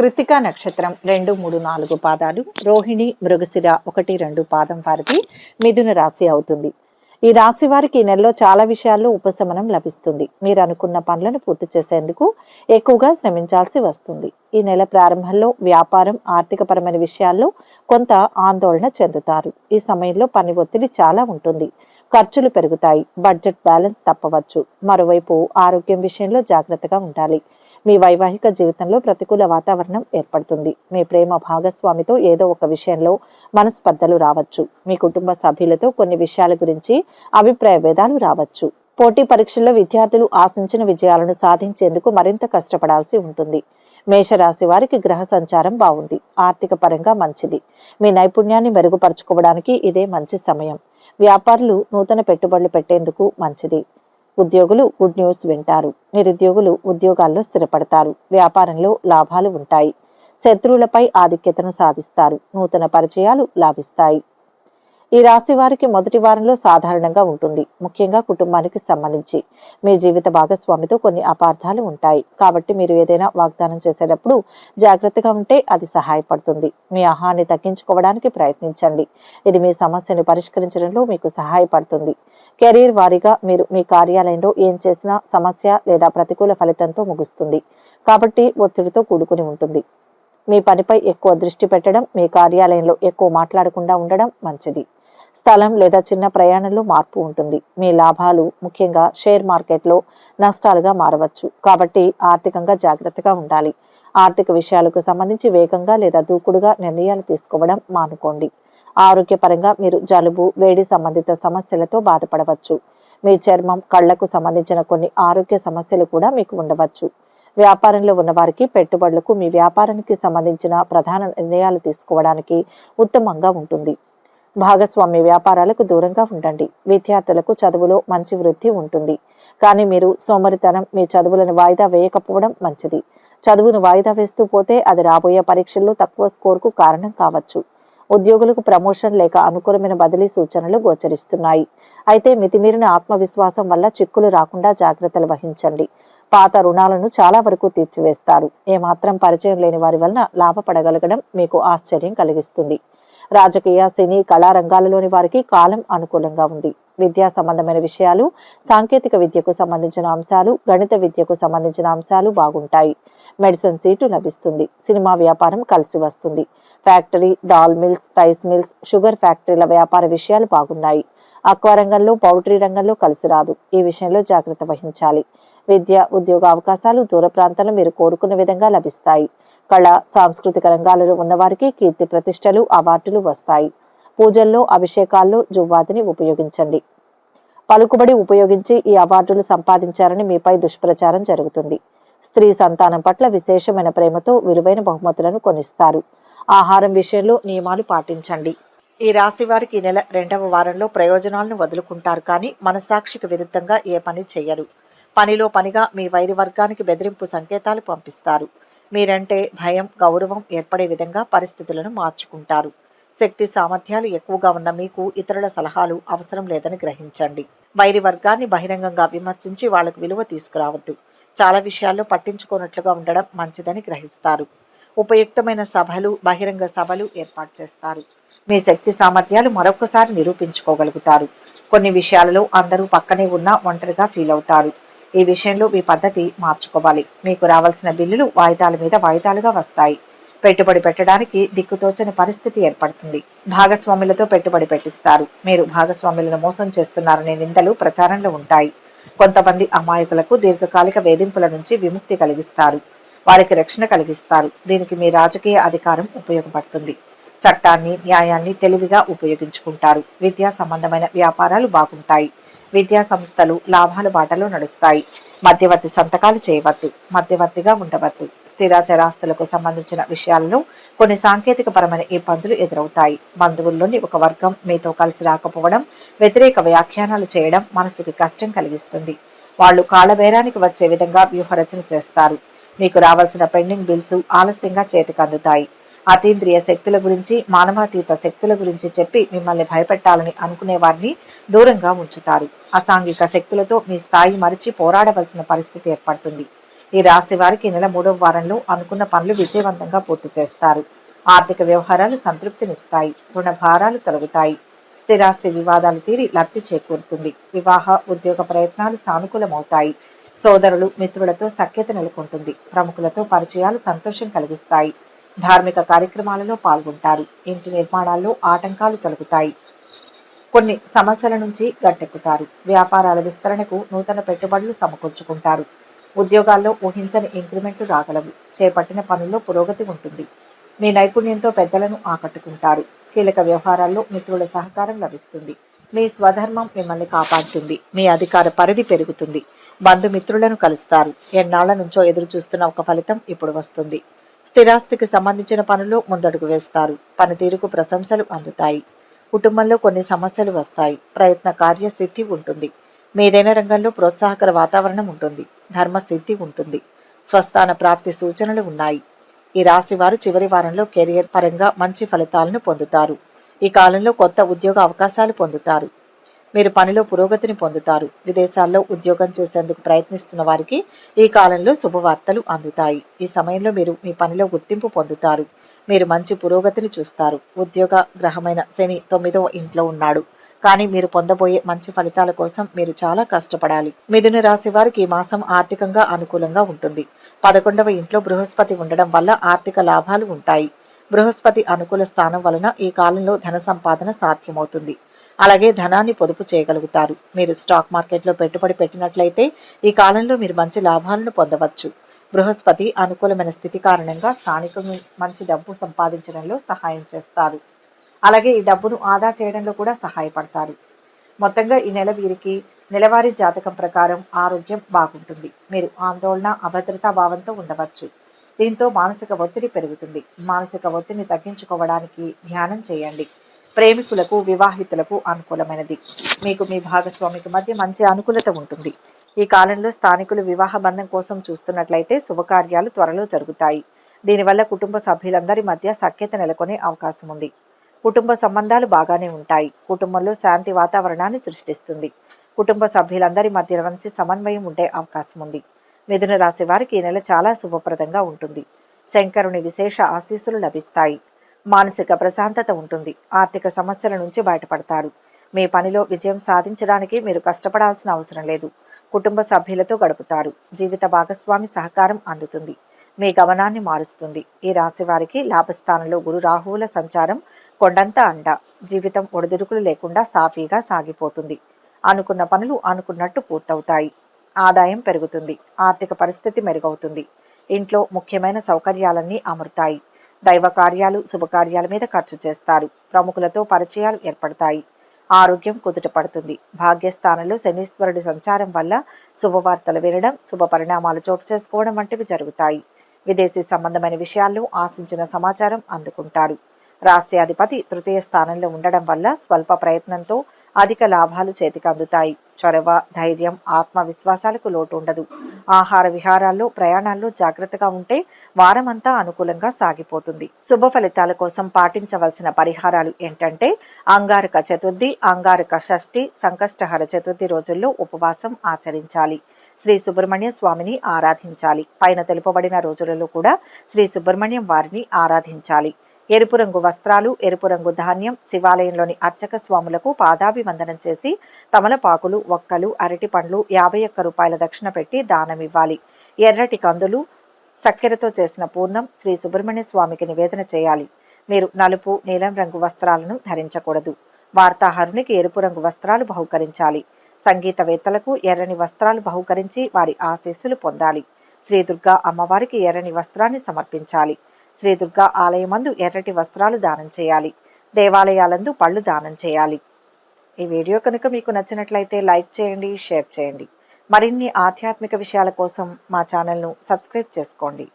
కృతిక నక్షత్రం రెండు మూడు నాలుగు పాదాలు రోహిణి మృగశిర ఒకటి రెండు పాదం వారికి మిథున రాశి అవుతుంది. ఈ రాశి వారికి ఈ నెలలో చాలా విషయాల్లో ఉపశమనం లభిస్తుంది. మీరు అనుకున్న పనులను పూర్తి చేసేందుకు ఎక్కువగా శ్రమించాల్సి వస్తుంది. ఈ నెల ప్రారంభంలో వ్యాపారం ఆర్థికపరమైన విషయాల్లో కొంత ఆందోళన చెందుతారు. ఈ సమయంలో పని ఒత్తిడి చాలా ఉంటుంది. ఖర్చులు పెరుగుతాయి. బడ్జెట్ బ్యాలెన్స్ తప్పవచ్చు. మరోవైపు ఆరోగ్యం విషయంలో జాగ్రత్తగా ఉండాలి. మీ వైవాహిక జీవితంలో ప్రతికూల వాతావరణం ఏర్పడుతుంది. మీ ప్రేమ భాగస్వామితో ఏదో ఒక విషయంలో మనస్పర్ధలు రావచ్చు. మీ కుటుంబ సభ్యులతో కొన్ని విషయాల గురించి అభిప్రాయ భేదాలు రావచ్చు. పోటీ పరీక్షల్లో విద్యార్థులు ఆశించిన విజయాలను సాధించేందుకు మరింత కష్టపడాల్సి ఉంటుంది. మేషరాశి వారికి గ్రహ సంచారం బాగుంది. ఆర్థిక పరంగా మంచిది. మీ నైపుణ్యాన్ని మెరుగుపరుచుకోవడానికి ఇదే మంచి సమయం. వ్యాపారులు నూతన పెట్టుబడులు పెట్టేందుకు మంచిది. ఉద్యోగులు గుడ్ న్యూస్ వింటారు. నిరుద్యోగులు ఉద్యోగాల్లో స్థిరపడతారు. వ్యాపారంలో లాభాలు ఉంటాయి. శత్రువులపై ఆధిక్యతను సాధిస్తారు. నూతన పరిచయాలు లాభిస్తాయి. ఈ రాశి వారికి మొదటి వారంలో సాధారణంగా ఉంటుంది. ముఖ్యంగా కుటుంబానికి సంబంధించి మీ జీవిత భాగస్వామితో కొన్ని అపార్థాలు ఉంటాయి. కాబట్టి మీరు ఏదైనా వాగ్దానం చేసేటప్పుడు జాగ్రత్తగా ఉంటే అది సహాయపడుతుంది. మీ ఆహాన్ని తగ్గించుకోవడానికి ప్రయత్నించండి. ఇది మీ సమస్యను పరిష్కరించడంలో మీకు సహాయపడుతుంది. కెరీర్ వారీగా మీరు మీ కార్యాలయంలో ఏం చేసినా సమస్య లేదా ప్రతికూల ఫలితంతో ముగుస్తుంది. కాబట్టి ఒత్తిడితో కూడుకుని ఉంటుంది. మీ పనిపై ఎక్కువ దృష్టి పెట్టడం మీ కార్యాలయంలో ఎక్కువ మాట్లాడకుండా ఉండడం మంచిది. స్థలం లేదా చిన్న ప్రయాణంలో మార్పు ఉంటుంది. మీ లాభాలు ముఖ్యంగా షేర్ మార్కెట్లో నష్టాలుగా మారవచ్చు. కాబట్టి ఆర్థికంగా జాగ్రత్తగా ఉండాలి. ఆర్థిక విషయాలకు సంబంధించి వేగంగా లేదా దూకుడుగా నిర్ణయాలు తీసుకోవడం మానుకోండి. ఆరోగ్యపరంగా మీరు జలుబు వేడి సంబంధిత సమస్యలతో బాధపడవచ్చు. మీ చర్మం కళ్ళకు సంబంధించిన కొన్ని ఆరోగ్య సమస్యలు కూడా మీకు ఉండవచ్చు. వ్యాపారంలో ఉన్నవారికి పెట్టుబడులకు మీ వ్యాపారానికి సంబంధించిన ప్రధాన నిర్ణయాలు తీసుకోవడానికి ఉత్తమంగా ఉంటుంది. భాగస్వామ్య వ్యాపారాలకు దూరంగా ఉండండి. విద్యార్థులకు చదువులో మంచి వృద్ధి ఉంటుంది. కానీ మీరు సోమరితనం మీ చదువులను వాయిదా వేయకపోవడం మంచిది. చదువును వాయిదా వేస్తూ పోతే అది రాబోయే పరీక్షల్లో తక్కువ స్కోర్కు కారణం కావచ్చు. ఉద్యోగులకు ప్రమోషన్ లేక అనుకూలమైన బదిలీ సూచనలు గోచరిస్తున్నాయి. అయితే మితిమీరిన ఆత్మవిశ్వాసం వల్ల చిక్కులు రాకుండా జాగ్రత్తలు వహించండి. పాత రుణాలను చాలా వరకు తీర్చివేస్తారు. ఏమాత్రం పరిచయం లేని వారి వలన లాభపడగలగడం మీకు ఆశ్చర్యం కలిగిస్తుంది. రాజకీయ సినీ కళా రంగాలలోని వారికి కాలం అనుకూలంగా ఉంది. విద్యా సంబంధమైన విషయాలు సాంకేతిక విద్యకు సంబంధించిన అంశాలు గణిత విద్యకు సంబంధించిన అంశాలు బాగుంటాయి. మెడిసిన్ సీటు లభిస్తుంది. సినిమా వ్యాపారం కలిసి వస్తుంది. Factory dal mills rice mills sugar ఫ్యాక్టరీల వ్యాపార విషయాలు బాగున్నాయి. అక్వా రంగంలో పౌల్ట్రీ రంగంలో కలిసి రాదు. ఈ విషయంలో జాగ్రత్త వహించాలి. విద్య ఉద్యోగ అవకాశాలు దూర ప్రాంతాల్లో మీరు కోరుకున్న విధంగా లభిస్తాయి. కళ సాంస్కృతిక రంగాలలో ఉన్నవారికి కీర్తి ప్రతిష్టలు అవార్డులు వస్తాయి. పూజల్లో అభిషేకాల్లో జువ్వాదిని ఉపయోగించండి. పలుకుబడి ఉపయోగించి ఈ అవార్డులు సంపాదించారని మీపై దుష్ప్రచారం జరుగుతుంది. స్త్రీ సంతానం పట్ల విశేషమైన ప్రేమతో విలువైన బహుమతులను కొనిస్తారు. ఆహారం విషయంలో నియమాలు పాటించండి. ఈ రాశి వారికి ఈ నెల రెండవ వారంలో ప్రయోజనాలను వదులుకుంటారు కానీ మనసాక్షికి విరుద్ధంగా ఏ పని చేయరు పనిలో పనిగా మీ వైరి వర్గానికి బెదిరింపు సంకేతాలు పంపిస్తారు. మీరంటే భయం గౌరవం ఏర్పడే విధంగా పరిస్థితులను మార్చుకుంటారు. శక్తి సామర్థ్యాలు ఎక్కువగా ఉన్న మీకు ఇతరుల సలహాలు అవసరం లేదని గ్రహించండి. వైరి వర్గాన్ని బహిరంగంగా విమర్శించి వాళ్ళకు విలువ తీసుకురావద్దు. చాలా విషయాల్లో పట్టించుకోనట్లుగా ఉండడం మంచిదని గ్రహిస్తారు. ఉపయుక్తమైన సభలు బహిరంగ సభలు ఏర్పాటు చేస్తారు. మీ శక్తి సామర్థ్యాలు మరొకసారి నిరూపించుకోగలుగుతారు. కొన్ని విషయాలలో అందరూ పక్కనే ఉన్నా ఒంటరిగా ఫీల్ అవుతారు. ఈ విషయంలో మీ పద్ధతి మార్చుకోవాలి. మీకు రావాల్సిన బిల్లులు వాయిదాల మీద వాయిదాలుగా వస్తాయి. పెట్టుబడి పెట్టడానికి దిక్కుతోచని పరిస్థితి ఏర్పడుతుంది. భాగస్వాములతో పెట్టుబడి పెట్టిస్తారు. మీరు భాగస్వాములను మోసం చేస్తున్నారనే నిందలు ప్రచారంలో ఉంటాయి. కొంతమంది అమాయకులకు దీర్ఘకాలిక వేధింపుల నుంచి విముక్తి కలిగిస్తారు. వారికి రక్షణ కలిగిస్తారు. దీనికి మీ రాజకీయ అధికారం ఉపయోగపడుతుంది. చట్టాన్ని న్యాయాన్ని తెలివిగా ఉపయోగించుకుంటారు. విద్యా సంబంధమైన వ్యాపారాలు బాగుంటాయి. విద్యా సంస్థలు లాభాల బాటలో నడుస్తాయి. మధ్యవర్తి సంతకాలు చేయవద్దు మధ్యవర్తిగా ఉండవద్దు. స్థిర చరాస్తులకు సంబంధించిన విషయాలలో కొన్ని సాంకేతిక పరమైన ఇబ్బందులు ఎదురవుతాయి. బంధువుల్లోని ఒక వర్గం మీతో కలిసి రాకపోవడం వ్యతిరేక వ్యాఖ్యానాలు చేయడం మనసుకు కష్టం కలిగిస్తుంది. వాళ్ళు కాళ్ళబేరానికి వచ్చే విధంగా వ్యూహరచన చేస్తారు. మీకు రావాల్సిన పెండింగ్ బిల్స్ ఆలస్యంగా చేతికి అందుతాయి. అతీంద్రియ శక్తుల గురించి మానవాతీత శక్తుల గురించి చెప్పి మిమ్మల్ని భయపెట్టాలని అనుకునే వారిని దూరంగా ఉంచుతారు. అసాంఘిక శక్తులతో మీ స్థాయి మరిచి పోరాడవలసిన పరిస్థితి ఏర్పడుతుంది. ఈ రాశి వారికి నెల మూడవ వారంలో అనుకున్న పనులు విజయవంతంగా పూర్తి చేస్తారు. ఆర్థిక వ్యవహారాలు సంతృప్తినిస్తాయి. రుణ భారాలు తొలగుతాయి. స్థిరాస్తి వివాదాలు తీరి లబ్ధి చేకూరుతుంది. వివాహ ఉద్యోగ ప్రయత్నాలు సానుకూలమవుతాయి. సోదరులు మిత్రులతో సఖ్యత నెలకొంటుంది. ప్రముఖులతో పరిచయాలు సంతోషం కలిగిస్తాయి. ధార్మిక కార్యక్రమాలలో పాల్గొంటారు. ఇంటి నిర్మాణాల్లో ఆటంకాలు తొలగుతాయి. కొన్ని సమస్యల నుంచి గట్టెక్కుతారు. వ్యాపారాల విస్తరణకు నూతన పెట్టుబడులు సమకూర్చుకుంటారు. ఉద్యోగాల్లో ఊహించని ఇంక్రిమెంట్లు రాగలవు. చేపట్టిన పనుల్లో పురోగతి ఉంటుంది. మీ నైపుణ్యంతో పెద్దలను ఆకట్టుకుంటారు. కీలక వ్యవహారాల్లో మిత్రుల సహకారం లభిస్తుంది. మీ స్వధర్మం మిమ్మల్ని కాపాడుతుంది. మీ అధికార పరిధి పెరుగుతుంది. బంధుమిత్రులను కలుస్తారు. ఎన్నాళ్ళ నుంచో ఎదురు చూస్తున్న ఒక ఫలితం ఇప్పుడు వస్తుంది. స్థిరాస్తికి సంబంధించిన పనులు ముందడుగు వేస్తారు. పనితీరుకు ప్రశంసలు అందుతాయి. కుటుంబంలో కొన్ని సమస్యలు వస్తాయి. ప్రయత్న కార్యసిద్ధి ఉంటుంది. మీదైన రంగంలో ప్రోత్సాహకర వాతావరణం ఉంటుంది. ధర్మసిద్ధి ఉంటుంది. స్వస్థాన ప్రాప్తి సూచనలు ఉన్నాయి. ఈ రాశి వారు చివరి వారంలో కెరియర్ పరంగా మంచి ఫలితాలను పొందుతారు. ఈ కాలంలో కొత్త ఉద్యోగ అవకాశాలు పొందుతారు. మీరు పనిలో పురోగతిని పొందుతారు. విదేశాల్లో ఉద్యోగం చేసేందుకు ప్రయత్నిస్తున్న వారికి ఈ కాలంలో శుభవార్తలు అందుతాయి. ఈ సమయంలో మీరు మీ పనిలో గుర్తింపు పొందుతారు. మీరు మంచి పురోగతిని చూస్తారు. ఉద్యోగ గ్రహమైన శని తొమ్మిదవ ఇంట్లో ఉన్నాడు. కానీ మీరు పొందబోయే మంచి ఫలితాల కోసం మీరు చాలా కష్టపడాలి. మిథున రాశి వారికి ఈ మాసం ఆర్థికంగా అనుకూలంగా ఉంటుంది. పదకొండవ ఇంట్లో బృహస్పతి ఉండడం వల్ల ఆర్థిక లాభాలు ఉంటాయి. బృహస్పతి అనుకూల స్థానం వలన ఈ కాలంలో ధన సంపాదన సాధ్యమవుతుంది. అలాగే ధనాన్ని పొదుపు చేయగలుగుతారు. మీరు స్టాక్ మార్కెట్లో పెట్టుబడి పెట్టినట్లయితే ఈ కాలంలో మీరు మంచి లాభాలను పొందవచ్చు. బృహస్పతి అనుకూలమైన స్థితి కారణంగా స్థానికులు మంచి డబ్బు సంపాదించడంలో సహాయం చేస్తారు. అలాగే ఈ డబ్బును ఆదా చేయడంలో కూడా సహాయపడతారు. మొత్తంగా ఈ నెల వీరికి నెలవారీ జాతకం ప్రకారం ఆరోగ్యం బాగుంటుంది. మీరు ఆందోళన అభద్రతా భావంతో ఉండవచ్చు. దీంతో మానసిక ఒత్తిడి పెరుగుతుంది. మానసిక ఒత్తిడిని తగ్గించుకోవడానికి ధ్యానం చేయండి. ప్రేమికులకు వివాహితులకు అనుకూలమైనది. మీకు మీ భాగస్వామికి మధ్య మంచి అనుకూలత ఉంటుంది. ఈ కాలంలో స్థానికులు వివాహ బంధం కోసం చూస్తున్నట్లయితే శుభకార్యాలు త్వరలో జరుగుతాయి. దీనివల్ల కుటుంబ సభ్యులందరి మధ్య సఖ్యత నెలకొనే అవకాశం ఉంది. కుటుంబ సంబంధాలు బాగానే ఉంటాయి. కుటుంబంలో శాంతి వాతావరణాన్ని సృష్టిస్తుంది. కుటుంబ సభ్యులందరి మధ్య మంచి సమన్వయం ఉండే అవకాశం ఉంది. మిథున రాశి వారికి ఈ నెల చాలా శుభప్రదంగా ఉంటుంది. శంకరుని విశేష ఆశీస్సులు లభిస్తాయి. మానసిక ప్రశాంతత ఉంటుంది. ఆర్థిక సమస్యల నుంచి బయటపడతారు. మీ పనిలో విజయం సాధించడానికి మీరు కష్టపడాల్సిన అవసరం లేదు. కుటుంబ సభ్యులతో గడుపుతారు. జీవిత భాగస్వామి సహకారం అందుతుంది. మీ గమనాన్ని మారుస్తుంది. ఈ రాశి వారికి లాభస్థానంలో గురు రాహువుల సంచారం కొండంత అండ. జీవితం ఒడిదుడుకులు లేకుండా సాఫీగా సాగిపోతుంది. అనుకున్న పనులు అనుకున్నట్టు పూర్తవుతాయి. ఆదాయం పెరుగుతుంది. ఆర్థిక పరిస్థితి మెరుగవుతుంది. ఇంట్లో ముఖ్యమైన సౌకర్యాలన్నీ అమరుతాయి. దైవ కార్యాలు శుభకార్యాల మీద ఖర్చు చేస్తారు. ప్రముఖులతో పరిచయాలు ఏర్పడతాయి. ఆరోగ్యం కుదుట పడుతుంది. భాగ్యస్థానంలో శనీశ్వరుడి సంచారం వల్ల శుభవార్తలు వినడం శుభ పరిణామాలు చోటు చేసుకోవడం వంటివి జరుగుతాయి. విదేశీ సంబంధమైన విషయాల్లో ఆశించిన సమాచారం అందుకుంటారు. రాష్ట్రాధిపతి తృతీయ స్థానంలో ఉండడం వల్ల స్వల్ప ప్రయత్నంతో అధిక లాభాలు చేతికి అందుతాయి. చొరవ ధైర్యం ఆత్మవిశ్వాసాలకు లోటు ఉండదు. ఆహార విహారాల్లో ప్రయాణాల్లో జాగ్రత్తగా ఉంటే వారమంతా అనుకూలంగా సాగిపోతుంది. శుభ ఫలితాల కోసం పాటించవలసిన పరిహారాలు ఏంటంటే అంగారక చతుర్థి అంగారక షష్ఠి సంకష్టహర చతుర్థి రోజుల్లో ఉపవాసం ఆచరించాలి. శ్రీ సుబ్రహ్మణ్య స్వామిని ఆరాధించాలి. పైన తెలుపబడిన రోజులలో కూడా శ్రీ సుబ్రహ్మణ్యం వారిని ఆరాధించాలి. ఎరుపు రంగు వస్త్రాలు ఎరుపు రంగు ధాన్యం శివాలయంలోని అర్చక స్వాములకు పాదాభివందనం చేసి తమలపాకులు ఒక్కలు అరటి పండ్లు యాభై ఒక్క రూపాయల దక్షిణ పెట్టి దానం ఇవ్వాలి ఎర్రటి కందులు చక్కెరతో చేసిన పూర్ణం శ్రీ సుబ్రహ్మణ్య స్వామికి నివేదన చేయాలి. మీరు నలుపు నీలం రంగు వస్త్రాలను ధరించకూడదు. వార్తాహరునికి ఎరుపు రంగు వస్త్రాలు బహుకరించాలి. సంగీతవేత్తలకు ఎర్రని వస్త్రాలు బహుకరించి వారి ఆశీస్సులు పొందాలి. శ్రీ దుర్గా అమ్మవారికి ఎర్రని వస్త్రాన్ని సమర్పించాలి. శ్రీ దుర్గా ఆలయమందు ఎర్రటి వస్త్రాలు దానం చేయాలి. దేవాలయాలందు పళ్ళు దానం చేయాలి. ఈ వీడియో కనుక మీకు నచ్చినట్లయితే లైక్ చేయండి షేర్ చేయండి. మరిన్ని ఆధ్యాత్మిక విషయాల కోసం మా ఛానల్ను సబ్స్క్రైబ్ చేసుకోండి.